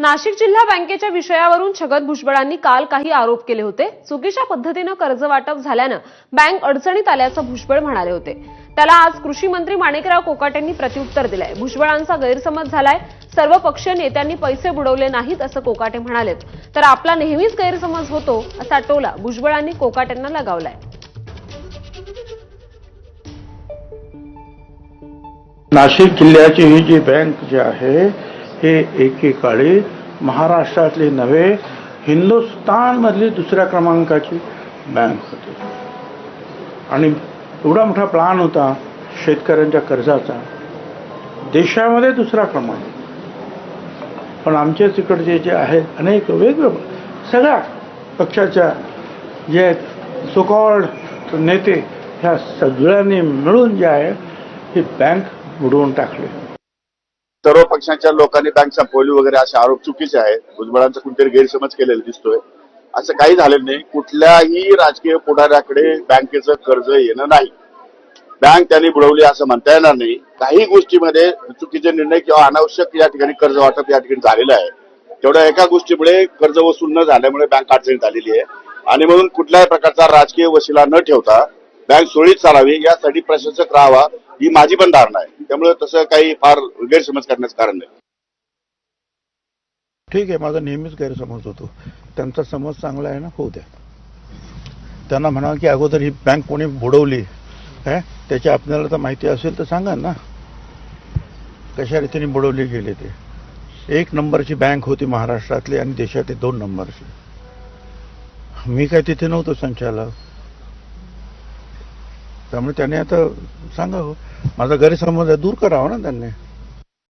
नाशिक जिल्हा बँकेच्या विषयावरून छगन भुजबळांनी काल काही आरोप केले होते. चुकीच्या पद्धतीनं कर्ज वाटप झाल्यानं बँक अडचणीत आल्याचं भुजबळ म्हणाले होते. त्याला आज कृषी मंत्री माणिकराव कोकाटेंनी प्रत्युत्तर दिलंय. भुजबळांचा गैरसमज झालाय. सर्व पक्षीय नेत्यांनी पैसे बुडवले नाहीत असं कोकाटे म्हणालेत तर आपला नेहमीच गैरसमज होतो असा टोला भुजबळांनी कोकाटेंना लगावलाय. नाशिक जिल्ह्याची ही जी बँक जी आहे हे एकेकाळी महाराष्ट्रातली नव्हे हिंदुस्थानमधली दुसऱ्या क्रमांकाची बँक होती. आणि एवढा मोठा प्लान होता शेतकऱ्यांच्या कर्जाचा. देशामध्ये दुसरा क्रमांक. पण आमच्या तिकडचे जे आहेत अनेक वेगवेगळे सगळ्या पक्षाच्या जे आहेत सुकॉल्ड नेते ह्या सगळ्यांनी मिळून जे आहे ही बँक बुडवून टाकली. सर्व पक्षांच्या लोकांनी बँक संपवली वगैरे असे आरोप चुकीचे आहेत. भुजबळांचा कुठेतरी गैरसमज केलेला दिसतोय. असं काही झालेलं नाही. कुठल्याही राजकीय पुढाऱ्याकडे बँकेचं कर्ज येणं नाही. बँक त्यांनी बुडवली असं म्हणता येणार नाही. काही गोष्टीमध्ये चुकीचे निर्णय किंवा अनावश्यक या ठिकाणी कर्ज वाटप या ठिकाणी झालेलं आहे. तेवढ्या एका गोष्टीमुळे कर्ज वसूल न झाल्यामुळे बँक अडचणीत आलेली आहे. आणि म्हणून कुठल्याही प्रकारचा राजकीय वशिला न ठेवता बँक सुरळीत चालावी यासाठी प्रशासक राहावा ही माझी पण धारणा आहे. त्यामुळे तसं काही फार गैरसमज करण्याचं कारण नाही. ठीक आहे माझा नेहमीच गैरसमज होतो. त्यांचा समज चांगला आहे ना? होऊ द्या. त्यांना म्हणावं की अगोदर ही बँक कोणी बुडवली काय त्याची आपल्याला तर माहिती असेल तर सांगा ना. कशा रीतीने बुडवली गेली ते? एक नंबरची बँक होती महाराष्ट्रातली आणि देशातली दोन नंबरची. मी काय तिथे नव्हतो संचालक. त्यामुळे त्याने आता सांगावं. माझा गैरसमज आहे दूर करावा ना त्यांनी.